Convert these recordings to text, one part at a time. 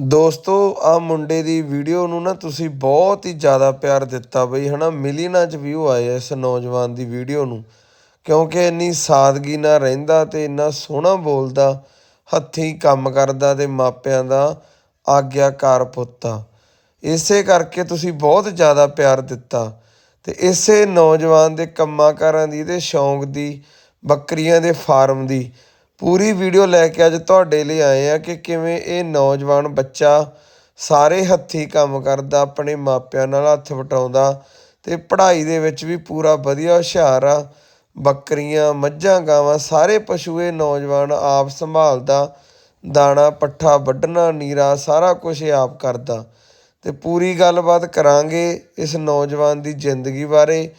ਦੋਸਤੋ, ਆ ਮੁੰਡੇ ਦੀ ਵੀਡੀਓ ਨੂੰ ਨਾ ਤੁਸੀਂ ਬਹੁਤ ਹੀ ਜ਼ਿਆਦਾ ਪਿਆਰ ਦਿੱਤਾ ਬਈ, ਹਨਾ? ਮਿਲੀਅਨਾਂ ਚ ਵਿਊ ਆਏ ਇਸ ਨੌਜਵਾਨ ਦੀ ਵੀਡੀਓ ਨੂੰ। ਕਿਉਂਕਿ ਇੰਨੀ ਸਾਦਗੀ ਨਾਲ ਰਹਿੰਦਾ ਤੇ ਇੰਨਾ ਸੋਹਣਾ ਬੋਲਦਾ, ਹੱਥੀਂ ਕੰਮ ਕਰਦਾ ਤੇ ਮਾਪਿਆਂ ਦਾ ਆਗਿਆਕਾਰ ਪੁੱਤਾ। ਇਸੇ ਕਰਕੇ ਤੁਸੀਂ ਬਹੁਤ ਜ਼ਿਆਦਾ ਪਿਆਰ ਦਿੱਤਾ। ਤੇ ਇਸੇ ਨੌਜਵਾਨ ਦੇ ਕੰਮਾਂ ਕਾਰਾਂ ਦੀ ਤੇ ਸ਼ੌਂਕ ਦੀ, ਬੱਕਰੀਆਂ ਦੇ ਫਾਰਮ ਦੀ ਪੂਰੀ ਵੀਡੀਓ ਲੈ ਕੇ ਅੱਜ ਤੁਹਾਡੇ ਲਈ ਆਏ ਆ ਕਿ ਕਿਵੇਂ ਇਹ ਨੌਜਵਾਨ ਬੱਚਾ ਸਾਰੇ ਹੱਥੀਂ ਕੰਮ ਕਰਦਾ, ਆਪਣੇ ਮਾਪਿਆਂ ਨਾਲ ਹੱਥ ਵਟਾਉਂਦਾ ਤੇ ਪੜ੍ਹਾਈ ਦੇ ਵਿੱਚ ਵੀ ਪੂਰਾ ਵਧੀਆ ਹੁਸ਼ਿਆਰ ਆ। ਬੱਕਰੀਆਂ, ਮੱਝਾਂ, ਗਾਵਾਂ, ਸਾਰੇ ਪਸ਼ੂ ਇਹ ਨੌਜਵਾਨ ਆਪ ਸੰਭਾਲਦਾ, ਦਾਣਾ, ਪੱਠਾ ਵੱਢਣਾ, ਨੀਰਾ, ਸਾਰਾ ਕੁਝ ਇਹ ਆਪ ਕਰਦਾ। ਤੇ ਪੂਰੀ ਗੱਲਬਾਤ ਕਰਾਂਗੇ ਇਸ ਨੌਜਵਾਨ ਦੀ ਜ਼ਿੰਦਗੀ ਬਾਰੇ।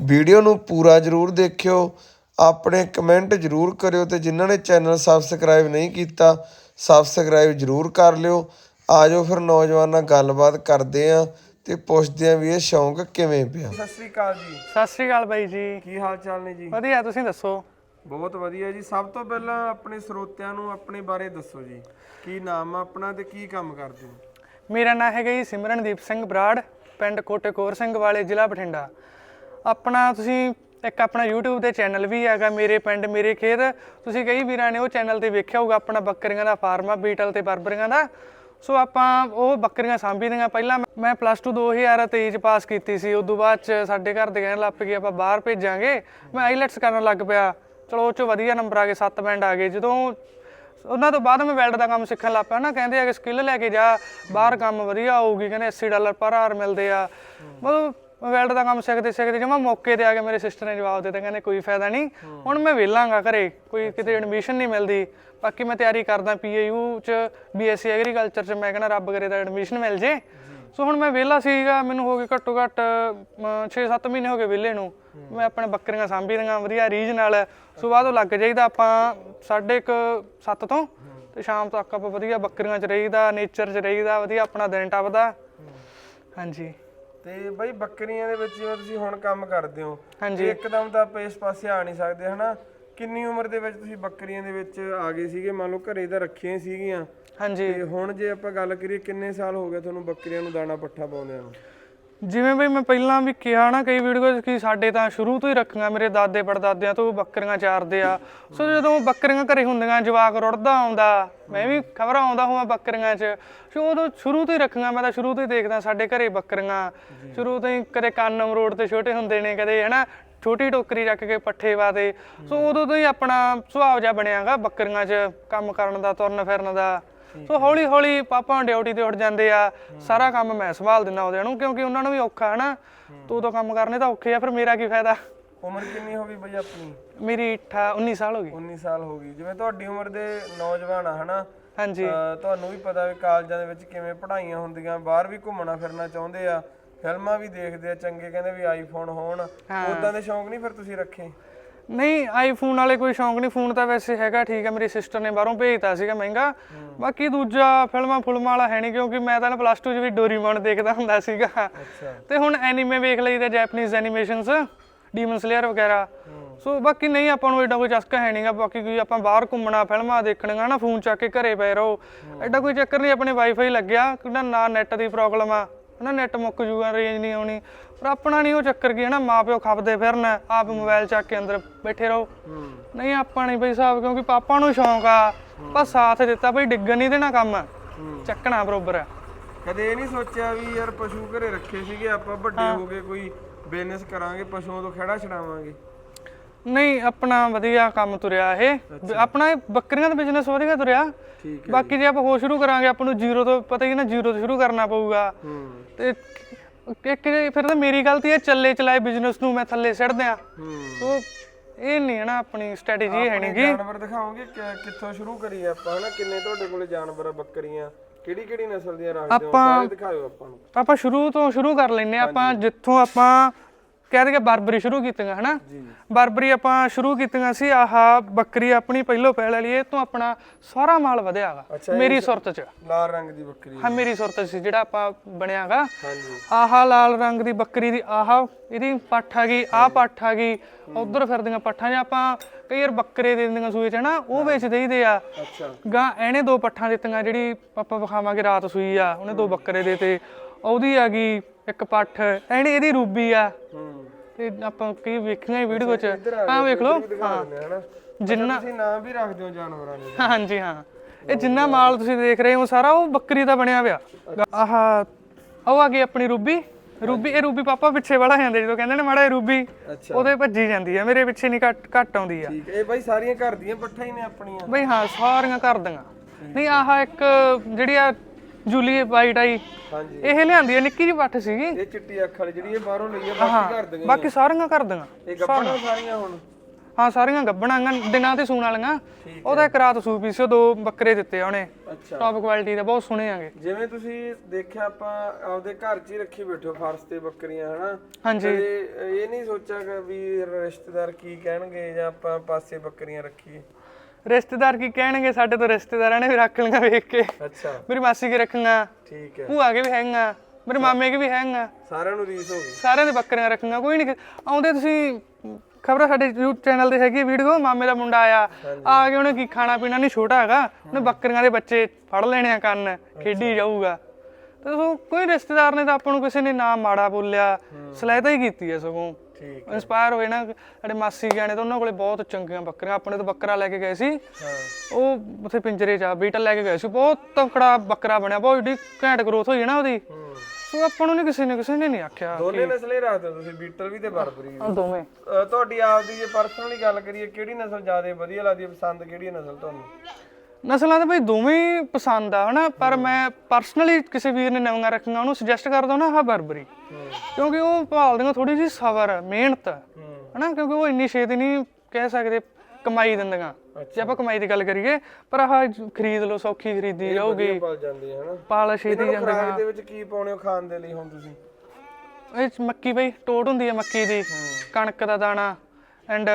ਵੀਡੀਓ ਨੂੰ ਪੂਰਾ ਜ਼ਰੂਰ ਦੇਖਿਓ। ਆਪਣੇ ਕਮੈਂਟ ਜ਼ਰੂਰ ਕਰਿਓ ਤੇ ਜਿਨ੍ਹਾਂ ਨੇ ਚੈਨਲ ਸਬਸਕ੍ਰਾਈਬ ਨਹੀਂ ਕੀਤਾ ਸਬਸਕ੍ਰਾਈਬ ਜ਼ਰੂਰ ਕਰ ਲਿਓ। ਆਜੋ ਫਿਰ ਨੌਜਵਾਨ ਨਾਲ ਗੱਲਬਾਤ ਕਰਦੇ ਆਂ ਤੇ ਪੁੱਛਦੇ ਆਂ ਵੀ ਇਹ ਸ਼ੌਂਕ ਕਿਵੇਂ ਪਿਆ। ਸਤਿ ਸ੍ਰੀ ਅਕਾਲ ਜੀ। ਸਤਿ ਸ੍ਰੀ ਅਕਾਲ ਬਾਈ ਜੀ। ਕੀ ਹਾਲ ਚਾਲ ਨੇ ਜੀ? ਵਧੀਆ ਤੁਸੀਂ ਦੱਸੋ? ਬਹੁਤ ਵਧੀਆ ਜੀ। ਸਭ ਤੋਂ ਪਹਿਲਾਂ ਆਪਣੇ ਸਰੋਤਿਆਂ ਨੂੰ ਆਪਣੇ ਬਾਰੇ ਦੱਸੋ ਜੀ। ਕੀ ਨਾਮ ਆ ਆਪਣਾ ਤੇ ਕੀ ਕੰਮ ਕਰਦੇ ਹੋ? ਮੇਰਾ ਨਾਮ ਹੈਗਾ ਜੀ ਸਿਮਰਨਦੀਪ ਸਿੰਘ ਬਰਾੜ ਪਿੰਡ ਕੋਟੇਕੋਰ ਸਿੰਘ ਵਾਲੇ ਜ਼ਿਲ੍ਹਾ ਬਠਿੰਡਾ। ਆਪਣਾ ਤੁਸੀਂ ਇੱਕ ਆਪਣਾ YouTube ਤੇ ਚੈਨਲ ਵੀ ਹੈਗਾ ਮੇਰੇ ਪਿੰਡ, ਮੇਰੇ ਖੇਤ। ਤੁਸੀਂ ਕਈ ਵੀਰਾਂ ਨੇ ਉਹ ਚੈਨਲ ਤੇ ਵੇਖਿਆ ਹੋਊਗਾ, ਆਪਣਾ ਬੱਕਰੀਆਂ ਦਾ ਫਾਰਮ ਆ, ਬੀਟਲ ਤੇ ਬਰਬਰੀਆਂ ਦਾ। ਸੋ ਆਪਾਂ ਉਹ ਬੱਕਰੀਆਂ ਸਾਂਭੀ ਦੀਆਂ ਪਹਿਲਾਂ ਮੈਂ ਪਲੱਸ 2 2023 ਚ ਪਾਸ ਕੀਤੀ ਸੀ। ਉਦੋਂ ਬਾਅਦ ਚ ਸਾਡੇ ਘਰ ਦੇ ਕਹਿਣ ਲੱਗ ਪਏ ਆਪਾਂ ਬਾਹਰ ਭੇਜਾਂਗੇ। ਮੈਂ ਆਈਲੈਟਸ ਕਰਨ ਲੱਗ ਪਿਆ। ਚਲੋ ਉਹ ਚ ਵਧੀਆ ਨੰਬਰ ਆ ਗਏ 7 ਬੈਂਡ ਆ ਗਏ। ਜਦੋਂ ਉਹਨਾਂ ਤੋਂ ਬਾਅਦ ਮੈਂ ਵੈਲਡ ਦਾ ਕੰਮ ਸਿੱਖਣ ਲੱਗ ਪਿਆ ਨਾ, ਕਹਿੰਦੇ ਆ ਕਿ ਸਕਿੱਲ ਲੈ ਕੇ ਜਾ। ਬਾਹਰ ਕੰਮ ਵਧੀਆ ਹੋਊਗੀ, ਕਹਿੰਦੇ 80 ਡਾਲਰ ਪਰ ਆਰ ਮਿਲਦੇ ਆ। ਮਤਲਬ ਵੈਲਡ ਦਾ ਕੰਮ ਸਿੱਖਦੇ ਸਿੱਖਦੇ ਜਮਾ ਮੌਕੇ ਤੇ ਆ ਕੇ ਮੇਰੇ ਸਿਸਟਰ ਨੇ ਜਵਾਬ ਦਿੱਤਾ ਕਹਿੰਦੇ ਕੋਈ ਫਾਇਦਾ ਨਹੀਂ। ਹੁਣ ਮੈਂ ਵਿਹਲਾਂਗਾ ਘਰੇ ਕੋਈ ਕਿਤੇ ਐਡਮਿਸ਼ਨ ਨਹੀਂ ਮਿਲਦੀ। ਬਾਕੀ ਮੈਂ ਤਿਆਰੀ ਕਰਦਾ ਪੀਏਯੂ ਚ ਬੀਐਸਸੀ ਐਗਰੀਕਲਚਰ ਚ ਮੈਂ ਕਹਿੰਦਾ ਰੱਬ ਕਰੇ ਤਾਂ ਐਡਮਿਸ਼ਨ ਮਿਲ ਜੇ। ਸੋ ਹੁਣ ਮੈਂ ਵਿਹਲਾ ਸੀਗਾ ਮੈਨੂੰ ਹੋ ਗਏ ਘੱਟੋ ਘੱਟ 6-7 ਮਹੀਨੇ ਹੋ ਗਏ ਵਿਹਲੇ ਨੂੰ। ਮੈਂ ਆਪਣੇ ਬੱਕਰੀਆਂ ਸਾਂਭੀ ਦੀਆਂ ਵਧੀਆ ਰੀਝ ਨਾਲ। ਸੋ ਬਾਅਦ ਉਹ ਲੱਗ ਜਾਈਦਾ ਆਪਾਂ ਸਾਢੇ ਕੁ ਸੱਤ ਤੋਂ ਤੇ ਸ਼ਾਮ ਤੱਕ ਆਪਾਂ ਵਧੀਆ ਬੱਕਰੀਆਂ 'ਚ ਰਹੀਦਾ ਨੇਚਰ 'ਚ ਰਹੀਦਾ ਵਧੀਆ ਆਪਣਾ ਦਿਨ ਟੱਪਦਾ। ਹਾਂਜੀ। ਤੇ ਬਈ ਬੱਕਰੀਆਂ ਦੇ ਵਿੱਚ ਜਿਵੇਂ ਤੁਸੀਂ ਹੁਣ ਕੰਮ ਕਰਦੇ ਹੋ ਹਾਂਜੀ। ਇੱਕਦਮ ਤਾਂ ਆਪਾਂ ਇਸ ਪਾਸੇ ਆ ਨਹੀਂ ਸਕਦੇ ਹਨਾ? ਕਿੰਨੀ ਉਮਰ ਦੇ ਵਿੱਚ ਤੁਸੀਂ ਬੱਕਰੀਆਂ ਦੇ ਵਿੱਚ ਆ ਗਏ ਸੀਗੇ? ਮੰਨ ਲਓ ਘਰੇ ਤਾਂ ਰੱਖੀਆਂ ਸੀਗੀਆਂ। ਹਾਂਜੀ। ਤੇ ਹੁਣ ਜੇ ਆਪਾਂ ਗੱਲ ਕਰੀਏ ਕਿੰਨੇ ਸਾਲ ਹੋ ਗਏ ਤੁਹਾਨੂੰ ਬੱਕਰੀਆਂ ਨੂੰ ਦਾਣਾ ਪੱਠਾ ਪਾਉਂਦਿਆਂ ਨੂੰ? ਜਿਵੇਂ ਬਈ ਮੈਂ ਪਹਿਲਾਂ ਵੀ ਕਿਹਾ ਨਾ ਕਈ ਵੀਡੀਓ 'ਚ ਕਿ ਸਾਡੇ ਤਾਂ ਸ਼ੁਰੂ ਤੋਂ ਹੀ ਰੱਖੀਆਂ ਮੇਰੇ ਦਾਦੇ ਪੜਦਾਦਿਆਂ ਤੋਂ ਬੱਕਰੀਆਂ ਚਾਰਦੇ ਆ। ਸੋ ਜਦੋਂ ਬੱਕਰੀਆਂ ਘਰੇ ਹੁੰਦੀਆਂ ਜਵਾਕ ਰੁੜਦਾ ਆਉਂਦਾ ਮੈਂ ਵੀ ਖਬਰਾਂ ਆਉਂਦਾ ਹੋਵਾਂ ਬੱਕਰੀਆਂ 'ਚ। ਸੋ ਉਦੋਂ ਸ਼ੁਰੂ ਤੋਂ ਹੀ ਰੱਖੀਆਂ ਮੈਂ ਤਾਂ ਸ਼ੁਰੂ ਤੋਂ ਹੀ ਦੇਖਦਾ ਸਾਡੇ ਘਰੇ ਬੱਕਰੀਆਂ। ਸ਼ੁਰੂ ਤੋਂ ਹੀ ਕਦੇ ਕਾਨਮ ਰੋਡ ਤੇ ਛੋਟੇ ਹੁੰਦੇ ਨੇ ਕਦੇ ਹਨਾ ਛੋਟੀ ਟੋਕਰੀ ਰੱਖ ਕੇ ਪੱਠੇ ਵਾਦੇ ਸੋ ਉਦੋਂ ਤੋਂ ਹੀ ਆਪਣਾ ਸੁਭਾਅ ਜਿਹਾ ਬਣਿਆਗਾ ਬੱਕਰੀਆਂ 'ਚ ਕੰਮ ਕਰਨ ਦਾ ਤੁਰਨ ਫਿਰਨ ਦਾ। ਸੋ ਹੌਲੀ ਹੌਲੀ ਪਾਪਾ ਡਿਊਟੀ ਤੇ ਉੱਠ ਜਾਂਦੇ ਆ ਸਾਰਾ ਕੰਮ ਮੈਂ ਸੰਭਾਲ ਦਿੰਦਾ ਉਹਦੇ ਨੂੰ ਕਿਉਂਕਿ ਉਹਨਾਂ ਨੂੰ ਵੀ ਔਖਾ ਹੈ ਨਾ। ਤੂੰ ਤਾਂ ਕੰਮ ਕਰਨੇ ਤਾਂ ਔਖੇ ਆ ਫਿਰ ਮੇਰਾ ਕੀ ਫਾਇਦਾ? ਉਮਰ ਕਿੰਨੀ ਹੋ ਗਈ ਬਈ ਆਪਣੀ? ਮੇਰੀ 18 19 ਸਾਲ ਹੋ ਗਏ 19 ਸਾਲ ਹੋ ਗਈ। ਜਿਵੇਂ ਤੁਹਾਡੀ ਉਮਰ ਦੇ ਨੌਜਵਾਨ ਆ ਹਨਾ? ਹਾਂਜੀ। ਤੁਹਾਨੂੰ ਵੀ ਪਤਾ ਵੀ ਕਾਲਜਾਂ ਦੇ ਵਿੱਚ ਕਿਵੇਂ ਪੜ੍ਹਾਈਆਂ ਹੁੰਦੀਆਂ ਬਾਹਰ ਵੀ ਘੁੰਮਣਾ ਫਿਰਨਾ ਚਾਹੁੰਦੇ ਆ ਫਿਲਮਾਂ ਵੀ ਦੇਖਦੇ ਆ ਚੰਗੇ ਕਹਿੰਦੇ ਵੀ ਆਈਫੋਨ ਹੋਣ। ਉਦਾਂ ਦੇ ਸ਼ੌਂਕ ਨਹੀਂ ਫਿਰ ਤੁਸੀਂ ਰੱਖੇ? ਨਹੀਂ ਆਈਫੋਨ ਵਾਲੇ ਕੋਈ ਸ਼ੌਂਕ ਨਹੀਂ ਫੋਨ ਤਾਂ ਵੈਸੇ ਹੈਗਾ ਠੀਕ ਹੈ ਮੇਰੀ ਸਿਸਟਰ ਨੇ ਬਾਹਰੋਂ ਭੇਜਤਾ ਸੀਗਾ ਮਹਿੰਗਾ। ਬਾਕੀ ਦੂਜਾ ਫਿਲਮਾਂ ਫੁਲਮਾਂ ਵਾਲਾ ਹੈ ਨਹੀਂ ਕਿਉਂਕਿ ਮੈਂ ਤਾਂ ਪਲੱਸ 2 ਚ ਵੀ ਡੋਰੀਮੋਨ ਦੇਖਦਾ ਹੁੰਦਾ ਸੀਗਾ। ਤੇ ਹੁਣ ਐਨੀਮੇ ਵੇਖ ਲਈਦਾ ਜੈਪਨੀਜ਼ ਐਨੀਮੇਸ਼ਨਸ ਡੀਮਨ ਸਲੇਅਰ ਵਗੈਰਾ। ਸੋ ਬਾਕੀ ਨਹੀਂ ਆਪਾਂ ਨੂੰ ਐਡਾ ਕੋਈ ਚਸਕਾ ਹੈ ਨਹੀਂਗਾ ਬਾਕੀ ਕੋਈ ਆਪਾਂ ਬਾਹਰ ਘੁੰਮਣਾ ਫਿਲਮਾਂ ਦੇਖਣੀਆਂ ਨਾ ਫੋਨ ਚੱਕ ਕੇ ਘਰੇ ਪਏ ਰਹੋ। ਐਡਾ ਕੋਈ ਚੱਕਰ ਨਹੀਂ ਆਪਣੇ ਵਾਈਫਾਈ ਲੱਗਿਆ ਕਿਉਂਕਿ ਨਾ ਨੈਟ ਦੀ ਪ੍ਰੋਬਲਮ ਆ। ਹਨਾ ਨੈਟ ਮੁੱਕ ਜੂਗਾ ਰੇਂਜ ਨਹੀਂ ਆਉਣੀ। ਪਰ ਆਪਣਾ ਨਹੀਂ ਉਹ ਚੱਕਰ ਕੀ ਹਨਾ ਮਾਪਿਓ ਖਪਦੇ ਫਿਰਨ ਆਪ ਮੋਬਾਈਲ ਚੱਕ ਕੇ ਅੰਦਰ ਬੈਠੇ ਰਹੋ। ਨਹੀਂ ਆਪਾਂ ਨਹੀਂ ਬਈ ਸਾਹਿਬ ਕਿਉਂਕਿ ਪਾਪਾ ਨੂੰ ਸ਼ੌਂਕ ਆ ਬਸ ਸਾਥ ਦਿੱਤਾ ਬਈ ਡਿੱਗਣ ਨਹੀਂ ਦੇਣਾ ਕੰਮ। ਚੱਕਣਾ ਬਰੋਬਰ ਕਦੇ ਇਹ ਨਹੀਂ ਸੋਚਿਆ ਵੀ ਯਾਰ ਪਸ਼ੂ ਘਰੇ ਰੱਖੇ ਸੀਗੇ ਆਪਾਂ ਵੱਡੇ ਹੋ। ਕੇ ਕੋਈ ਬਿਜ਼ਨਸ ਕਰਾਂਗੇ ਪਸ਼ੂਆਂ ਤੋਂ ਖੜਾ ਛਡਾਵਾਂਗੇ। ਨਹੀਂ ਆਪਣਾ ਵਧੀਆ ਕੰਮ ਤੁਰਿਆ ਇਹ। ਆਪਣਾ ਇਹ ਬੱਕਰੀਆਂ ਦਾ ਬਿਜ਼ਨਸ ਵਧੀਆ ਤੁਰਿਆ। ਬਾਕੀ ਜੇ। ਆਪਾਂ ਹੋਰ ਸ਼ੁਰੂ ਕਰਾਂਗੇ ਆਪਾਂ ਨੂੰ ਜ਼ੀਰੋ ਤੋਂ ਪਤਾ ਹੀ ਨਾ ਜ਼ੀਰੋ ਤੋਂ ਸ਼ੁਰੂ ਕਰਨਾ ਪਊਗਾ। ਹੂੰ। ਤੇ ਇੱਕ ਫਿਰ ਤਾਂ ਮੇਰੀ ਗਲਤੀ ਹੈ ਚੱਲੇ ਚਲਾਏ ਬਿਜ਼ਨਸ ਨੂੰ ਮੈਂ ਥੱਲੇ ਸਿੱਟ ਦਿਆਂ ਹੂੰ। ਸੋ ਇਹ ਨਹੀਂ ਹੈ ਨਾ ਆਪਣੀ ਸਟ੍ਰੈਟਜੀ ਹੈ ਨਹੀਂ ਗੀ। ਜਾਨਵਰ ਦਿਖਾਓਗੇ ਕਿ- ਕਿੱਥੋਂ ਸ਼ੁਰੂ ਕਰੀਏ ਆਪਾਂ ਹਨਾ? ਕਿੰਨੇ ਤੁਹਾਡੇ ਕੋਲੇ ਜਾਨਵਰ ਆ ਬੱਕਰੀਆਂ ਕਿਹੜੀ ਕਿਹੜੀ ਨਸਲ ਦੀਆਂ ਰੱਖਦੇ ਹੋ? ਸਾਰੇ ਦਿਖਾਓ ਆਪਾਂ ਨੂੰ। ਆਪਾਂ ਸ਼ੁਰੂ ਤੋਂ ਸ਼ੁਰੂ ਕਰ ਲੈਨੇ ਆਂ। ਆਪਾਂ ਜਿੱਥੋਂ ਆਪਾਂ ਕਹਿ ਦਈਏ ਬਰਬਰੀ ਸ਼ੁਰੂ ਕੀਤੀਆਂ ਹਨਾ? ਬਰਬਰੀ ਆਪਾਂ ਸ਼ੁਰੂ ਕੀਤੀਆਂ ਸੀ ਆਹ ਬੱਕਰੀ ਆਪਣੀ ਪਹਿਲੋਂ ਪਹਿਲ ਵਾਲੀ ਇਹ ਤੋਂ ਆਪਣਾ ਸਾਰਾ ਮਾਲ ਵਧਿਆਗਾ ਮੇਰੀ ਸੁਰਤ 'ਚ। ਲਾਲ ਰੰਗ ਦੀ ਬੱਕਰੀ ਹਾਂ ਮੇਰੀ ਸੁਰਤ ਸੀ ਜਿਹੜਾ ਆਪਾਂ ਬਣਿਆਗਾ। ਹਾਂਜੀ। ਆਹ ਲਾਲ ਰੰਗ ਦੀ ਬੱਕਰੀ ਦੀ ਆਹ ਇਹਦੀ ਪੱਠ ਆ ਗਈ ਆਹ ਪੱਠ ਆ ਗਈ ਉਧਰ ਫਿਰਦੀਆਂ ਪੱਠਾਂ ਜਾਂ ਆਪਾਂ ਕਈ ਵਾਰ ਬੱਕਰੇ ਦੇ ਦਿੰਦੀਆਂ ਸੂਏ ਚ ਨਾ ਉਹ ਵੇਚ ਦੇਈਦੇ ਆ। ਅੱਛਾ। ਗਾਂ ਇਹਨੇ ਦੋ ਪੱਠਾਂ ਦਿੱਤੀਆਂ ਜਿਹੜੀ ਆਪਾਂ ਵਿਖਾਵਾਂਗੇ ਰਾਤ ਸੂਈ ਆ ਉਹਨੇ ਦੋ ਬੱਕਰੇ ਦੇ ਤੇ ਉਹਦੀ ਆ ਗਈ ਇੱਕ ਪੱਠ ਇਹਨੇ ਇਹਦੀ ਰੂਬੀ ਆ। ਤੇ ਆਪਾਂ ਕਈ ਵੇਖੀਆਂ ਵੀਡੀਓ ਚ? ਹਾਂ ਵੇਖ ਲਓ। ਹਨਾ? ਜਿੰਨਾ ਤੁਸੀਂ ਨਾਮ ਵੀ ਰੱਖਦੇ ਹੋ ਜਾਨਵਰਾਂ ਦੇ ਹਾਂਜੀ ਹਾਂ। ਇਹ ਜਿੰਨਾ ਮਾਲ ਤੁਸੀਂ ਦੇਖ ਰਹੇ ਹੋ ਸਾਰਾ ਉਹ ਬੱਕਰੀ ਦਾ ਬਣਿਆ ਹੋਇਆ ਆਹ ਉਹ ਆ ਗਈ ਆਪਣੀ ਰੂਬੀ। ਰੂਬੀ ਇਹ ਰੂਬੀ ਪਾਪਾ ਪਿੱਛੇ ਵਾਲਾ ਜਾਂਦੇ ਜਦੋਂ ਕਹਿੰਦੇ ਨੇ ਮਾੜਾ ਰੂਬੀ ਉਹਦੇ ਭੱਜੀ ਜਾਂਦੀ ਆ ਮੇਰੇ ਪਿੱਛੇ ਨਹੀਂ ਘੱਟ ਘੱਟ ਆਉਂਦੀ ਆ। ਠੀਕ ਹੈ ਇਹ ਬਾਈ ਸਾਰੀਆਂ ਘਰ ਦੀਆਂ ਪੱਠਾ ਹੀ ਨੇ ਆਪਣੀਆਂ। ਬਈ ਹਾਂ ਸਾਰੀਆਂ ਕਰ ਦੀਆਂ। ਨਹੀਂ ਆਹ ਇੱਕ ਜਿਹੜੀ ਆ ਜੂਲੀ ਵਾਈਟ ਆਈ ਹਾਂਜੀ। ਇਹ ਲਿਆਂਦੀ ਆ ਨਿੱਕੀ ਜਿਹੀ ਪੱਠ ਸੀਗੀ। ਇਹ ਚਿੱਟੀ ਅੱਖ ਵਾਲੀ ਜਿਹੜੀ ਇਹ ਬਾਹਰੋਂ ਲਈ ਹੈ ਬਾਕੀ ਘਰ ਦੀਆਂ ਬਾਕੀ ਸਾਰੀਆਂ ਕਰ ਦੀਆਂ। ਇਹ ਗੱਪਣਾ ਸਾਰੀਆਂ। ਹੁਣ? ਹਾਂ ਸਾਰੀਆਂ ਗੱਬਣਾਂਗਾ ਦਿਨਾਂ ਤੇ ਸੂਣ ਵਾਲੀਆਂ। ਉਹਦਾ ਇੱਕ ਰਾਤ ਸੂ ਪੀ ਸੀ ਉਹ ਦੋ ਬੱਕਰੇ ਦਿੱਤੇ ਆ ਉਹਨੇ। ਟੌਪ ਕੁਆਲਿਟੀ ਦਾ ਬਹੁਤ ਸੋਹਣੇ ਆਗੇ। ਜਿਵੇਂ ਤੁਸੀਂ ਦੇਖਿਆ ਆਪਾਂ ਆਪਦੇ ਘਰ 'ਚ ਹੀ ਰੱਖੀ ਬੈਠੋ ਫਰਸ਼ ਤੇ ਬੱਕਰੀਆਂ ਹਨਾ? ਹਾਂਜੀ। ਇਹ ਨਹੀਂ ਸੋਚਿਆ ਵੀ ਰਿਸ਼ਤੇਦਾਰ ਕੀ ਕਹਿਣਗੇ ਜਾਂ ਆਪਾਂ ਪਾਸੇ ਬੱਕਰੀਆਂ ਰੱਖੀਏ? ਰਿਸ਼ਤੇਦਾਰ ਕੀ ਕਹਿਣਗੇ? ਸਾਡੇ ਤੋਂ ਰਿਸ਼ਤੇਦਾਰਾਂ ਨੇ ਵੀ ਰੱਖ ਲਈਆਂ ਵੇਖ ਕੇ। ਅੱਛਾ। ਮੇਰੀ ਮਾਸੀ ਕੇ ਰੱਖੀਆਂ? ਠੀਕ ਹੈ। ਭੂਆ ਕੇ ਵੀ ਹੈਗੀਆਂ। ਮੇਰੇ ਮਾਮੇ ਕੇ ਵੀ ਹੈਗੀਆਂ। ਸਾਰਿਆਂ ਨੂੰ ਰੀਸ ਹੋ ਗਈ। ਸਾਰਿਆਂ ਦੇ ਬੱਕਰੀਆਂ ਰੱਖੀਆਂ ਕੋਈ ਨਹੀਂ ਆਉਂਦੇ ਤੁਸੀਂ ਖਬਰ ਸਾਡੇ YouTube ਚੈਨਲ ਤੇ ਹੈਗੀ ਵੀਡੀਓ ਮਾਮੇ ਦਾ ਮੁੰਡਾ ਆਇਆ। ਆ ਕੇ ਉਹਨੇ ਕੀ ਖਾਣਾ ਪੀਣਾ ਨਹੀਂ ਛੋਟਾ ਹੈਗਾ। ਉਹਨੇ ਬੱਕਰੀਆਂ ਦੇ ਬੱਚੇ ਫੜ ਲੈਣੇ ਆ ਕੰਨ ਖੇਡੀ ਜਾਊਗਾ। ਤੇ ਸੋ ਕੋਈ ਰਿਸ਼ਤੇਦਾਰ ਨੇ ਤਾਂ ਆਪਾਂ ਨੂੰ ਕਿਸੇ ਨੇ ਨਾ ਮਾੜਾ ਬੋਲਿਆ ਸਲਾਹਿਤਾ ਹੀ ਕੀਤੀ ਹੈ ਸਗੋਂ। ਠੀਕ ਇਨਸਪਾਇਰ ਹੋਏ ਨਾ ਸਾਡੇ ਮਾਸੀ ਗਿਆਣੇ ਤਾਂ ਉਹਨਾਂ ਕੋਲੇ ਬਹੁਤ ਚੰਗੀਆਂ ਬੱਕਰੀਆਂ ਆਪਣੇ ਤੋਂ ਬੱਕਰਾ ਲੈ ਕੇ ਗਏ ਸੀ। ਉਹ ਉੱਥੇ ਪਿੰਜਰੇ 'ਚ ਬੀਟਲ ਲੈ ਕੇ ਗਏ ਸੀ। ਬਹੁਤ ਤਕੜਾ ਬੱਕਰਾ ਬਣਿਆ ਬਹੁਤ ਏਡੀ ਘੈਂਟ ਗਰੋਥ ਹੋਈ ਨਾ ਉਹਦੀ। ਸੋ ਆਪਾਂ ਨੂੰ ਨਹੀਂ ਕਿਸੇ ਨੇ ਕਿਸੇ ਨੇ ਨਹੀਂ ਆਖਿਆ ਦੋਨੇ ਨਸਲੇ ਰੱਖਦੇ ਹੋ ਤੁਸੀਂ ਬੀਟਲ ਵੀ ਤੇ ਬਰਬਰੀ ਵੀ। ਦੋਵੇਂ। ਤੁਹਾਡੀ ਆਪਦੀ ਜੇ ਪਰਸਨਲੀ ਗੱਲ ਕਰੀਏ ਕਿਹੜੀ ਨਸਲ ਜ਼ਿਆਦਾ ਵਧੀਆ ਲੱਗਦੀ ਹੈ ਪਸੰਦ ਕਿਹੜੀ ਨਸਲ ਤੁਹਾਨੂੰ? ਨਸਲਾਂ ਤਾਂ ਬਈ ਦੋਵੇਂ ਹੀ ਪਸੰਦ ਆ ਹਨਾ? ਪਰ ਮੈਂ ਪਰਸਨਲੀ ਕਿਸੇ ਵੀਰ ਨੇ ਨਵੀਆਂ ਰੱਖੀਆਂ ਉਹਨੂੰ ਸੁਜੈਸਟ ਕਰਦਾ ਨਾ ਆਹ ਬਰਬਰੀ। ਕਿਉਂਕਿ ਉਹ ਭਾਲਦੀਆਂ ਥੋੜੀ ਜਿਹੀ ਸਬਰ ਮਿਹਨਤ ਹੂੰ। ਹਨਾ? ਕਿਉਂਕਿ ਉਹ ਇੰਨੀ ਛੇਤੀ ਨਹੀਂ ਕਹਿ ਸਕਦੇ ਕਮਾਈ ਦਿੰਦੀਆਂ। ਜੇ ਆਪਾਂ ਕਮਾਈ ਦੀ ਗੱਲ ਕਰੀਏ ਪਰ ਆਹ ਖਰੀਦ ਲਓ ਸੌਖੀ ਖਰੀਦੀ ਜਾਊਗੀ। ਪਲ ਜਾਂਦੀ ਹੈ ਹਨਾ? ਪਾਲ ਛੇਤੀ ਨੂੰ ਖੁਰਾਕ ਦੇ ਵਿੱਚ ਕੀ ਪਾਉਣੇ ਹੋ ਖਾਣ ਦੇ ਲਈ ਹੁਣ ਤੁਸੀਂ? ਇਹ 'ਚ ਮੱਕੀ ਬਈ ਟੋਟ ਹੁੰਦੀ ਹੈ ਮੱਕੀ ਦੀ। ਕਣਕ ਦਾ ਦਾਣਾ ਐਂਡ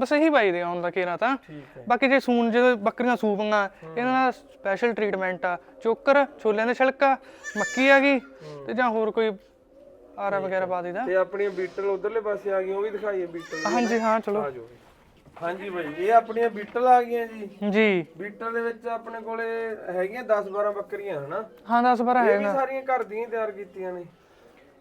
ਬਸ ਇਹੀ ਪਾਈਦੇ ਆ ਹੁਣ ਦਾ ਕੇਰਾ ਤਾਂ। ਠੀਕ ਹੈ। ਬਾਕੀ ਜੇ ਸੂਣ ਜਦੋਂ ਬੱਕਰੀਆਂ ਸੂਪੀਆਂ ਇਹਨਾਂ ਦਾ ਸਪੈਸ਼ਲ ਟ੍ਰੀਟਮੈਂਟ ਆ। ਚੋਕਰ ਛੋਲਿਆਂ ਦੇ ਛਿਲਕਾ ਮੱਕੀ ਆ ਗਈ ਤੇ ਜਾਂ ਹੋਰ ਕੋਈ ਆਰਾ ਵਗੈਰਾ ਪਾ ਦਿੱਤਾ ਤੇ ਆਪਣੀਆਂ ਬੀਟਲ ਉਧਰਲੇ ਪਾਸੇ ਆ ਗਈਆਂ ਉਹ ਵੀ ਦਿਖਾਈਏ ਬੀਟਲ ਹਾਂਜੀ ਹਾਂ ਚਲੋ। ਆ ਜਾਓ ਹਾਂਜੀ ਬਾਈ ਇਹ ਆਪਣੀਆਂ ਬੀਟਲ ਆ ਗਈਆਂ ਜੀ। ਜੀ। ਬੀਟਲ ਦੇ ਵਿੱਚ ਆਪਣੇ ਕੋਲੇ ਹੈਗੀਆਂ 10 12 ਬੱਕਰੀਆਂ ਹਨਾ? ਹਾਂ 10 12 ਇਹ ਹੈ ਵੀ ਸਾਰੀਆਂ ਘਰ ਦੀਆਂ ਤਿਆਰ ਕੀਤੀਆਂ ਨੇ।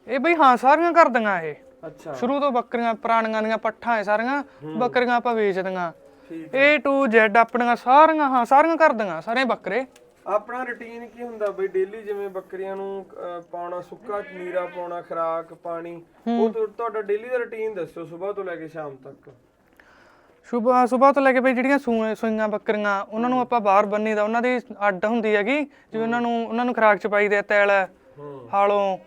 ਇਹ ਬਈ ਹਾਂ ਸਾਰੀਆਂ ਕਰ ਦੀਆਂ ਇਹ। ਅੱਛਾ। ਸ਼ੁਰੂ ਤੋਂ ਬੱਕਰੀਆਂ ਪੁਰਾਣੀਆਂ ਦੀਆਂ ਪੱਠਾਂ ਐ ਸਾਰੀਆਂ ਬੱਕਰੀਆਂ ਆਪਾਂ ਵੇਚਦੀਆਂ। A to Z ਆਪਣੀਆਂ ਸਾਰੀਆਂ ਹਾਂ ਸਾਰੀਆਂ ਕਰ ਦੀਆਂ ਸਾਰੇ ਬੱਕਰੇ। ਆਪਣਾ ਰੁਟੀਨ ਕੀ ਹੁੰਦਾ ਬਈ? ਡੇਲੀ ਜਿਵੇਂ ਬੱਕਰੀਆਂ ਨੂੰ ਅਹ, ਪਾਉਣਾ ਸੁੱਕਾ ਨੀਰਾ ਪਾਉਣਾ ਖਰਾਕ ਪਾਣੀ। ਉਹ ਤੁਹਾ- ਤੁਹਾਡਾ ਡੇਲੀ ਦਾ ਰੁਟੀਨ ਦੱਸੋ ਸਵੇਰ ਤੋਂ ਲੈ ਕੇ ਸ਼ਾਮ ਤੱਕ। ਸਵੇਰ ਸਵੇਰ ਤੋਂ ਲੈ ਕੇ ਬਈ ਜਿਹੜੀਆਂ ਸੂਏ ਸੂਈਆਂ ਬੱਕਰੀਆਂ ਉਹਨਾਂ ਨੂੰ ਆਪਾਂ ਬਾਹਰ ਬੰਨੀ ਦਾ ਉਹਨਾਂ ਦੀ ਅੱਡ ਹੁੰਦੀ ਹੈਗੀ। ਜਿਵੇਂ ਉਹਨਾਂ ਨੂੰ ਉਹਨਾਂ ਨੂੰ ਖਰਾਕ ਚ ਪਾਈਦੇ ਆ ਤੈਲ ਹਾਲੋਂ।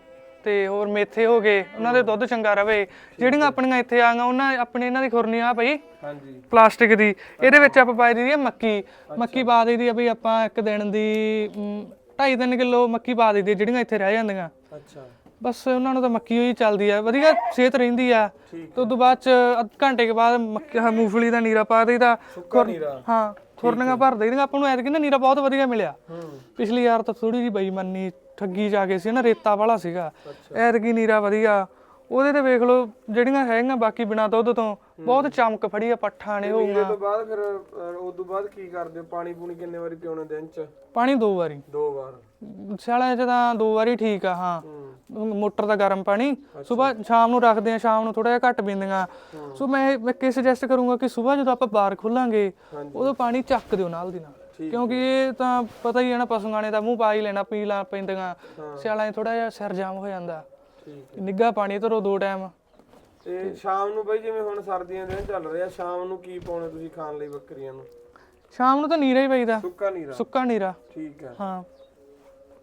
ਤੇ ਹੋਰ ਮੇਥੇ ਹੋ ਗਏ ਉਹਨਾਂ ਦੇ ਦੁੱਧ ਚੰਗਾ ਰਵੇ। ਜਿਹੜੀਆਂ ਆਪਣੀਆਂ ਇੱਥੇ ਆਈਆਂ ਉਹਨਾਂ ਆਪਣੀ ਇਹਨਾਂ ਦੀ ਖੁਰਨੀ ਆ ਪਈ ਹਾਂਜੀ। ਪਲਾਸਟਿਕ ਦੀ। ਇਹਦੇ ਵਿੱਚ ਆਪਾਂ ਪਾਈ ਦੀ ਮੱਕੀ। ਮੱਕੀ ਪਾ ਦਈਦੀ ਆ ਬਈ ਆਪਾਂ ਇੱਕ ਦਿਨ ਦੀ 2.5-3 ਕਿਲੋ ਮੱਕੀ ਪਾ ਦਈਦੀ ਜਿਹੜੀਆਂ ਇੱਥੇ ਰਹਿ ਜਾਂਦੀਆਂ। ਅੱਛਾ। ਬਸ ਉਹਨਾਂ ਨੂੰ ਤਾਂ ਮੱਕੀ ਹੋਈ ਚੱਲਦੀ ਆ। ਵਧੀਆ ਸਿਹਤ ਰਹਿੰਦੀ ਆ। ਤੇ ਉਦੋਂ ਬਾਅਦ ਚ ਅੱਧ ਘੰਟੇ ਕੇ ਬਾਅਦ ਮੱਕੀ ਮੂੰਗਫਲੀ ਦਾ ਨੀਰਾ ਪਾ ਦਈਦਾ। ਹਾਂ। ਖੁਰਨੀਆਂ ਭਰ ਦਈਦੀਆਂ ਆਪਾਂ ਨੂੰ ਐਤਕੀ ਨਾ ਨੀਰਾ ਬਹੁਤ ਵਧੀਆ ਮਿਲਿਆ। ਪਿਛਲੀ ਵਾਰ ਤਾਂ ਥੋੜੀ ਜਿਹੀ ਬੇਈਮਾਨੀ ਠੱਗੀ ਜਾ ਕੇ ਸੀ ਨਾ ਰੇਤਾ ਵਾਲਾ ਸੀਗਾ। ਐਤਕੀ ਨੀਰਾ ਵਧੀਆ। ਉਹਦੇ ਤੇ ਵੇਖ ਲਓ ਜਿਹੜੀਆਂ ਹੈਗੀਆਂ ਬਾਕੀ ਬਿਨਾ ਦੁੱਧ ਤੋਂ ਬਹੁਤ ਚਮਕ ਫੜੀ ਆ ਪੱਠਾਂ ਨੇ ਉਹ ਇਹਦੇ ਤੋਂ ਬਾਅਦ ਫਿਰ ਉਸ ਤੋਂ ਬਾਅਦ ਕੀ ਕਰਦੇ ਹੋ? ਪਾਣੀ ਪੂਣੀ ਕਿੰਨੇ ਵਾਰੀ ਪਿਉਣੇ ਦਿਨ ਚ? ਪਾਣੀ ਦੋ ਵਾਰੀ। ਦੋ ਵਾਰ। ਸਿਆਲਾਂ 'ਚ ਤਾਂ ਦੋ ਵਾਰੀ ਠੀਕ ਆ ਹੂੰ। ਮੋਟਰ ਦਾ ਗਰਮ ਪਾਣੀ ਸਵੇਰ ਸ਼ਾਮ ਨੂੰ ਰੱਖਦੇ ਆ ਸ਼ਾਮ ਨੂੰ ਥੋੜਾ ਜਿਹਾ ਘੱਟ ਪੀਂਦੀਆਂ ਸੋ ਮੈਂ ਮੈਂ ਕੀ ਸੁਜੈਸਟ ਕਰੂੰਗਾ ਕਿ ਸਵੇਰ ਜਦੋਂ ਆਪਾਂ ਬਾਰ ਖੋਲਾਂਗੇ। ਉਦੋਂ ਪਾਣੀ ਚੱਕ ਦਿਓ ਨਾਲ ਦੀ ਨਾਲ। ਕਿਉਂਕਿ ਇਹ ਤਾਂ ਪਤਾ ਹੀ ਹੈ ਨਾ ਪਸ਼ੂਆਂ ਨੇ ਤਾਂ ਮੂੰਹ ਪਾ ਹੀ ਲੈਣਾ ਪੀ ਲਾ ਪੈਂਦੀਆਂ। ਸਿਆਲਾਂ 'ਚ ਥੋੜਾ ਜਿਹਾ ਸਿਰ ਜਾਮ ਹੋ ਜਾਂਦਾ। ਠੀਕ ਨਿੱਘਾ ਪਾਣੀ ਧਰੋ ਦੋ ਟਾਈਮ। ਤੇ ਸ਼ਾਮ ਨੂੰ ਬਈ ਜਿਵੇਂ ਹੁਣ ਸਰਦੀਆਂ ਦੇ ਦਿਨ ਚੱਲ ਰਿਹਾ ਸ਼ਾਮ ਨੂੰ ਕੀ ਪਾਉਣੇ ਤੁਸੀਂ ਖਾਣ ਲਈ ਬੱਕਰੀਆਂ ਨੂੰ? ਸ਼ਾਮ ਨੂੰ ਤਾਂ ਨੀਰਾ ਹੀ ਪਈਦਾ। ਸੁੱਕਾ ਨੀਰਾ। ਸੁੱਕਾ ਨੀਰਾ। ਠੀਕ ਹੈ। ਹਾਂ।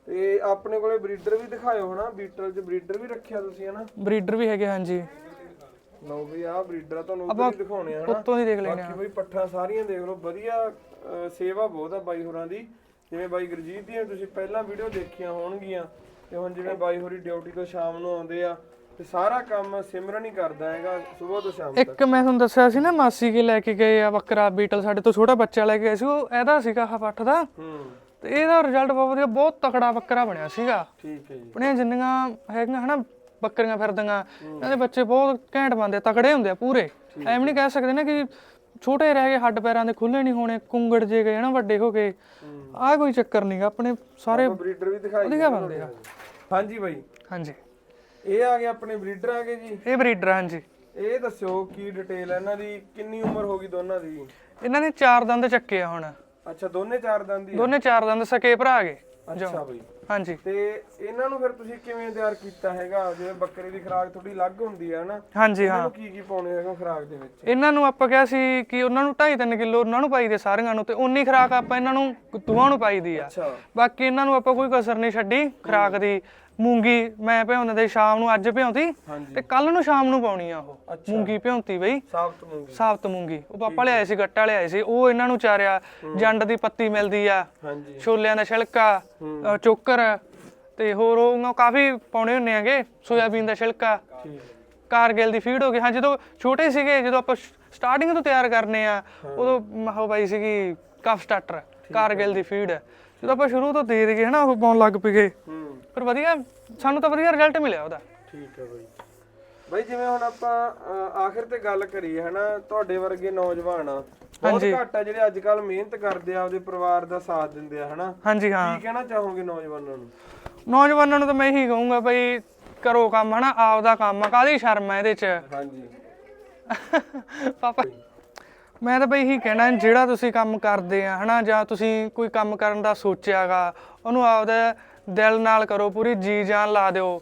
ਤੇ ਆਪਣੇ ਕੋਲੇ ਬਰੀਡਰ ਵੀ ਦਿਖਾਇਓ ਹਨਾ ਬੀਟਲ ਚ ਬਰੀਡਰ ਵੀ ਰੱਖਿਆ ਤੁਸੀਂ ਹਨਾ? ਬਰੀਡਰ ਵੀ ਹੈਗੇ ਹਾਂਜੀ। ਲਓ ਵੀ ਆਹ ਬਰੀਡਰ ਆ ਤੁਹਾਨੂੰ ਉੱਧਰ ਹੀ ਦਿਖਾਉਣੇ ਆ ਹਨਾ। ਉੱਤੋਂ ਹੀ ਦੇਖ ਲੈਣੇ ਬਾਕੀ ਬਈ ਪੱਠਾ ਸਾਰੀਆਂ ਦੇਖ ਲਓ ਵਧੀਆ ਸੇਵਾ ਬਹੁਤ ਆ ਬਾਈ ਹੋਰਾਂ ਦੀ। ਜਿਵੇਂ ਬਾਈ ਗੁਰਜੀਤ ਦੀਆਂ ਤੁਸੀਂ ਪਹਿਲਾਂ ਵੀਡੀਓ ਦੇਖੀਆਂ ਹੋਣਗੀਆਂ ਤੇ ਹੁਣ ਜਿਵੇਂ ਬਾਈ ਹੋਰੀ ਡਿਊਟੀ ਤੋਂ ਸ਼ਾਮ ਨੂੰ ਆਉਂਦੇ ਆ ਤੇ ਸਾਰਾ ਕੰਮ ਸਿਮਰਨ ਹੀ ਕਰਦਾ ਹੈਗਾ ਸਵੇਰ ਤੋਂ ਸ਼ਾਮ ਤੱਕ। ਇੱਕ ਮੈਂ ਤੁਹਾਨੂੰ ਦੱਸਿਆ ਸੀ ਨਾ ਮਾਸੀ ਕੇ ਲੈ ਕੇ ਗਏ ਆ ਬੱਕਰਾ ਬੀਟਲ ਸਾਡੇ ਤੋਂ ਛੋਟਾ ਬੱਚਾ ਲੈ ਕੇ ਗਏ ਸੀ ਉਹ ਇਹਦਾ ਸੀਗਾ ਆਹ ਪੱਠ ਦਾ। ਹੂੰ। ਤੇ ਇਹਦਾ ਰਿਜ਼ਲਟ ਬਹੁਤ ਵਧੀਆ ਬਹੁਤ ਤਕੜਾ ਬੱਕਰਾ ਬਣਿਆ ਸੀਗਾ। ਠੀਕ ਹੈ ਜੀ। ਆਪਣੀਆਂ ਜਿੰਨੀਆਂ ਹੈਗੀਆਂ ਹਨਾ ਬੱਕਰੀਆਂ ਫਿਰਦੀਆਂ ਇਹਨਾਂ ਦੇ ਬੱਚੇ ਬਹੁਤ ਘੈਂਟ ਬੰਦੇ ਤਕੜੇ ਹੁੰਦੇ ਆ ਪੂਰੇ। ਐਵੇਂ ਨਹੀਂ ਕਹਿ ਸਕਦੇ ਨਾ ਕਿ ਛੋਟੇ ਰਹਿ ਗਏ ਹੱਡ ਪੈਰਾਂ ਦੇ ਖੁੱਲੇ ਨਹੀਂ ਹੋਣੇ ਕੁੰਗੜ ਜੇ ਗਏ ਨਾ ਵੱਡੇ ਹੋ ਗਏ ਆਹ ਕੋਈ ਚੱਕਰ ਨਹੀਂਗਾ ਆਪਣੇ ਸਾਰੇ ਬਰੀਡਰ ਵੀ ਦਿਖਾਈ ਵਧੀਆ ਬੰਦੇ ਆ। ਹਾਂਜੀ ਬਾਈ। ਹਾਂਜੀ। ਇਹ ਆ ਗਏ ਆਪਣੇ ਬਰੀਡਰ ਆ ਗਏ ਜੀ। ਇਹ ਬਰੀਡਰ ਹਾਂਜੀ। ਇਹ ਦੱਸਿਓ ਕੀ ਡਿਟੇਲ ਹੈ ਇਹਨਾਂ ਦੀ ਕਿੰਨੀ ਉਮਰ ਹੋ ਗਈ ਦੋਨਾਂ ਦੀ? ਇਹਨਾਂ ਨੇ ਚਾਰ ਦੰਦ ਚੱਕੇ ਆ ਹੁਣ। ਅੱਛਾ ਦੋਨੇ ਚਾਰ ਦੰਦ ਦੀ ਆ? ਦੋਨੇ ਚਾਰ ਦੰਦ ਸਕੇ ਭਰਾ ਗਏ ਅੱਛਾ ਬਾਈ ਹਾਂਜੀ। ਤੇ ਇਹਨਾਂ ਨੂੰ ਫਿਰ ਤੁਸੀਂ ਕਿਵੇਂ ਤਿਆਰ ਕੀਤਾ ਹੈਗਾ? ਜਿਵੇਂ ਬੱਕਰੇ ਦੀ ਖੁਰਾਕ ਥੋੜੀ ਅਲੱਗ ਹੁੰਦੀ ਹੈ ਨਾ ਹਾਂਜੀ ਇਹਨਾਂ ਹਾਂ। ਕੀ ਕੀ ਪਾਉਣੇ ਹੈਗਾ ਖੁਰਾਕ ਦੇ ਵਿੱਚ? ਇਹਨਾਂ ਨੂੰ ਆਪਾਂ ਕਿਹਾ ਸੀ ਕਿ ਉਹਨਾਂ ਨੂੰ 2.5-3 ਕਿਲੋ ਉਹਨਾਂ ਨੂੰ ਪਾਈ ਦੇ ਸਾਰਿਆਂ ਨੂੰ ਤੇ ਉਨੀ ਖਰਾਕ ਆਪਾਂ ਇਹਨਾਂ ਨੂੰ ਦੋਵਾਂ ਨੂੰ ਪਾਈ ਦੀ ਆ। ਅੱਛਾ। ਬਾਕੀ ਇਹਨਾਂ ਨੂੰ ਆਪਾਂ ਕੋਈ ਕਸਰ ਨਹੀਂ ਛੱਡੀ ਖਰਾਕ ਦੀ ਮੂੰਗੀ ਮੈਂ ਭਿਉਂਦੇ ਤੇ ਸ਼ਾਮ ਨੂੰ ਅੱਜ ਭਿਉਂਤੀ ਹਾਂਜੀ। ਤੇ ਕੱਲ ਨੂੰ ਸ਼ਾਮ ਨੂੰ ਪਾਉਣੀ ਆ ਉਹ। ਮੂੰਗੀ ਭਿਉਂਤੀ ਬਈ। ਸਾਬਤ ਮੂੰਗੀ। ਸਾਬਤ ਮੂੰਗੀ। ਉਹ ਪਾਪਾ ਲਿਆਏ ਸੀ ਗੱਟਾ ਲਿਆਏ ਸੀ ਉਹ ਇਹਨਾਂ ਨੂੰ ਚਾਰਿਆ। ਜੰਡ ਦੀ ਪੱਤੀ ਮਿਲਦੀ ਆ। ਹਾਂਜੀ। ਛੋਲਿਆਂ ਦਾ ਛਿਲਕਾ ਅ, ਚੋਕਰ ਤੇ ਹੋਰ ਉਹ ਕਾਫੀ ਪਾਉਣੇ ਹੁੰਨੇ ਆਗੇ ਸੋਇਆਬੀਨ ਦਾ ਛਿਲਕਾ। ਕਾਰਗਿਲ ਦੀ ਫੀਡ ਹੋ ਗਈ। ਹਾਂ ਜਦੋਂ ਛੋਟੇ ਸੀਗੇ ਜਦੋਂ ਆਪਾਂ ਸਟਾਰਟਿੰਗ ਤੋਂ ਤਿਆਰ ਕਰਨੇ ਆ ਉਦੋਂ ਮਹੋ ਬਾਈ ਸੀਗੀ ਕਫ ਸਟਾਰਟਰ ਕਾਰਗਿਲ ਦੀ ਫੀਡ ਜਦੋਂ ਆਪਾਂ ਸ਼ੁਰੂ ਤੋਂ ਦੇ ਦਈਏ ਹਨਾ ਉਹ ਪਾਉਣ ਲੱਗ ਪਏ ਪਰ ਵਧੀਆ ਸਾਨੂੰ ਤਾਂ ਵਧੀਆ ਰਿਜ਼ਲਟ ਮਿਲਿਆ ਉਹਦਾ। ਠੀਕ ਹੈ ਬਾਈ। ਬਾਈ ਜਿਵੇਂ ਹੁਣ ਆਪਾਂ ਆਖਿਰ ਤੇ ਗੱਲ ਕਰੀਏ ਹਨਾ ਤੁਹਾਡੇ ਵਰਗੇ ਨੌਜਵਾਨ ਬਹੁਤ ਘੱਟ ਆ ਜਿਹੜੇ ਅੱਜ ਕੱਲ ਮਿਹਨਤ ਕਰਦੇ ਆ ਆਪਦੇ ਪਰਿਵਾਰ ਦਾ ਸਾਥ ਦਿੰਦੇ ਆ ਹਨਾ? ਹਾਂਜੀ ਹਾਂ। ਕੀ ਕਹਿਣਾ ਚਾਹੋਗੇ ਨੌਜਵਾਨਾਂ ਨੂੰ? ਨੌਜਵਾਨਾਂ ਨੂੰ ਤਾਂ ਮੈਂ ਇਹੀ ਕਹੂੰਗਾ ਬਈ ਕਰੋ ਕੰਮ ਹਨਾ ਆਪਦਾ ਕੰਮ ਆ ਕਾਹਦੀ ਸ਼ਰਮ ਆ ਇਹਦੇ 'ਚ? ਹਾਂਜੀ। ਪਾਪਾ ਮੈਂ ਤਾਂ ਬਈ ਇਹੀ ਕਹਿਣਾ ਜਿਹੜਾ ਤੁਸੀਂ ਕੰਮ ਕਰਦੇ ਆ ਹਨਾ ਜਾਂ ਤੁਸੀਂ ਕੋਈ ਕੰਮ ਕਰਨ ਦਾ ਸੋਚਿਆਗਾ ਉਹਨੂੰ ਆਪਦਾ ਦਿਲ ਨਾਲ ਕਰੋ ਪੂਰੀ ਜੀ ਜਾਨ ਲਾ ਦਿਓ।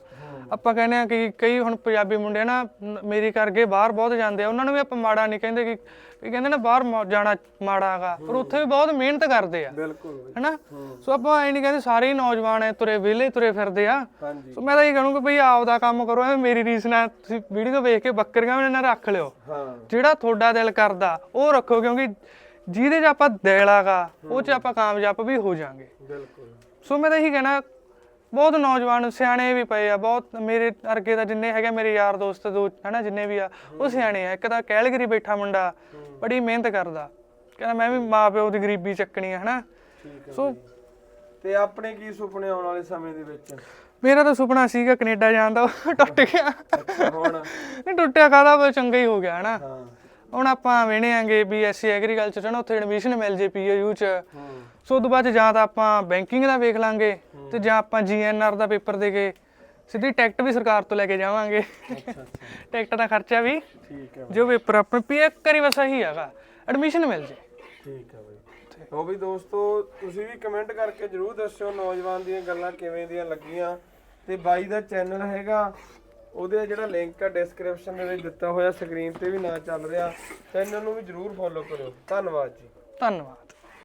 ਆਪਾਂ ਕਹਿੰਦੇ ਆ ਕਿ ਕਈ ਹੁਣ ਪੰਜਾਬੀ ਮੁੰਡੇ ਨਾ ਨ- ਮੇਰੀ ਕਰਕੇ ਬਾਹਰ ਬਹੁਤ ਜਾਂਦੇ ਆ। ਉਹਨਾਂ ਨੂੰ ਵੀ ਆਪਾਂ ਮਾੜਾ ਨਹੀਂ ਕਹਿੰਦੇ ਕਿ ਕਿ ਕਹਿੰਦੇ ਨਾ ਬਾਹਰ ਮ- ਜਾਣਾ ਮਾੜਾ ਹੈਗਾ। ਪਰ ਉੱਥੇ ਵੀ ਬਹੁਤ ਮਿਹਨਤ ਕਰਦੇ ਆ। ਬਿਲਕੁਲ ਬਾਈ। ਹਨਾ? ਸੋ ਆਪਾਂ ਐ ਨਹੀਂ ਕਹਿੰਦੇ ਸਾਰੇ ਹੀ ਨੌਜਵਾਨ ਐ ਤੁਰੇ ਵਿਹਲੇ ਤੁਰੇ ਫਿਰਦੇ ਆ। ਹਾਂਜੀ। ਸੋ ਮੈਂ ਤਾਂ ਇਹ ਕਹੂੰਗਾ ਬਈ ਆਪਦਾ ਕੰਮ ਕਰੋ ਐਵੇਂ ਮੇਰੀ ਰੀਸ ਨਾਲ ਤੁਸੀਂ ਵੀਡੀਓ ਵੇਖ ਕੇ ਬੱਕਰੀਆਂ ਵੀ ਨਾ ਰੱਖ ਲਿਓ। ਹਾਂ। ਜਿਹੜਾ ਤੁਹਾਡਾ ਦਿਲ ਕਰਦਾ ਉਹ ਰੱਖੋ ਕਿਉਂਕਿ ਜਿਹਦੇ 'ਚ ਆਪਾਂ ਦਿਲ ਆਗਾ ਉਹ 'ਚ ਆਪਾਂ ਕਾਮਯਾਬ ਵੀ ਹੋ ਜਾਾਂਗੇ। ਬਿਲਕੁਲ। ਸੋ ਮੈਂ ਤਾਂ ਇਹੀ ਕਹਿਣਾ ਬਹੁਤ ਨੌਜਵਾਨ ਸਿਆਣੇ ਵੀ ਪਏ ਆ ਬਹੁਤ ਮੇਰੇ ਅਰਗੇ ਦਾ ਜਿੰਨੇ ਹੈਗੇ ਮੇਰੇ ਯਾਰ ਦੋਸਤ ਦੋ ਹਨਾ ਜਿੰਨੇ ਵੀ ਆ ਉਹ ਸਿਆਣੇ ਆ। ਇੱਕ ਤਾਂ ਕੈਲਗਰੀ ਬੈਠਾ ਮੁੰਡਾ ਬੜੀ ਮਿਹਨਤ ਕਰਦਾ। ਕਹਿੰਦਾ ਮੈਂ ਵੀ ਮਾਪਿਓ ਦੀ ਗਰੀਬੀ ਚੱਕਣੀ ਆ ਹਨਾ। ਸੋ ਤੇ ਆਪਣੇ ਕੀ ਸੁਪਨੇ ਆਉਣ ਵਾਲੇ ਸਮੇਂ ਦੇ ਵਿੱਚ? ਮੇਰਾ ਤਾਂ ਸੁਪਨਾ ਸੀਗਾ ਕੈਨੇਡਾ ਜਾਣ ਦਾ ਟੁੱਟ ਗਿਆ। ਹੁਣ? ਨਹੀਂ ਟੁੱਟਿਆ ਕਾਹਦਾ ਬਸ ਚੰਗਾ ਹੀ ਹੋ ਗਿਆ ਹਨਾ। ਹਾਂ। ਹੁਣ ਆਪਾਂ ਵੇਣੇ ਆਂਗੇ ਬੀਐਸਸੀ ਐਗਰੀਕਲਚਰ ਚ ਨਾ ਉੱਥੇ ਐਡਮਿਸ਼ਨ ਮਿਲ ਜੇ ਪੀਏਯੂ ਚ। ਹੂੰ। ਸੋ ਉਦੋਂ ਬਾਅਦ 'ਚ ਜਾਂ ਤਾਂ ਆਪਾਂ ਬੈਂਕਿੰਗ ਦਾ ਵੇਖ ਲਾਂਗੇ ਤੇ ਜਾਂ ਆਪਾਂ ਜੀਐਨਆਰ ਦਾ ਪੇਪਰ ਦੇ ਕੇ ਸਿੱਧੀ ਟਿਕਟ ਵੀ ਸਰਕਾਰ ਤੋਂ ਲੈ ਕੇ ਜਾਵਾਂਗੇ। ਅੱਛਾ ਅੱਛਾ। ਟਿਕਟ ਦਾ ਖਰਚਾ ਵੀ। ਠੀਕ ਹੈ ਜੋ ਪੇਪਰ ਆਪਣੇ ਪੀ ਕਰੀ ਬਸ ਇਹੀ ਹੈਗਾ। ਐਡਮਿਸ਼ਨ ਮਿਲ ਜੇ। ਠੀਕ ਹੈ ਬਾਈ। ਉਹ ਵੀ ਦੋਸਤੋ ਤੁਸੀਂ ਵੀ ਕਮੈਂਟ ਕਰਕੇ ਜਰੂਰ ਦੱਸਿਓ ਨੌਜਵਾਨ ਦੀਆਂ ਗੱਲਾਂ ਕਿਵੇਂ ਦੀਆਂ ਲੱਗੀਆਂ। ਤੇ ਬਾਈ ਦਾ ਚੈਨਲ ਹੈਗਾ ਉਹਦੇ ਜਿਹੜਾ ਲਿੰਕ ਆ ਡਿਸਕ੍ਰਿਪਸ਼ਨ ਦੇ ਵਿੱਚ ਦਿੱਤਾ ਹੋਇਆ ਸਕਰੀਨ ਤੇ ਵੀ ਨਾ ਚੱਲ ਰਿਹਾ ਚੈਨਲ ਨੂੰ ਵੀ ਜਰੂਰ ਫੋਲੋ ਕਰਿਓ। ਧੰਨਵਾਦ ਜੀ। ਧੰਨਵਾਦ।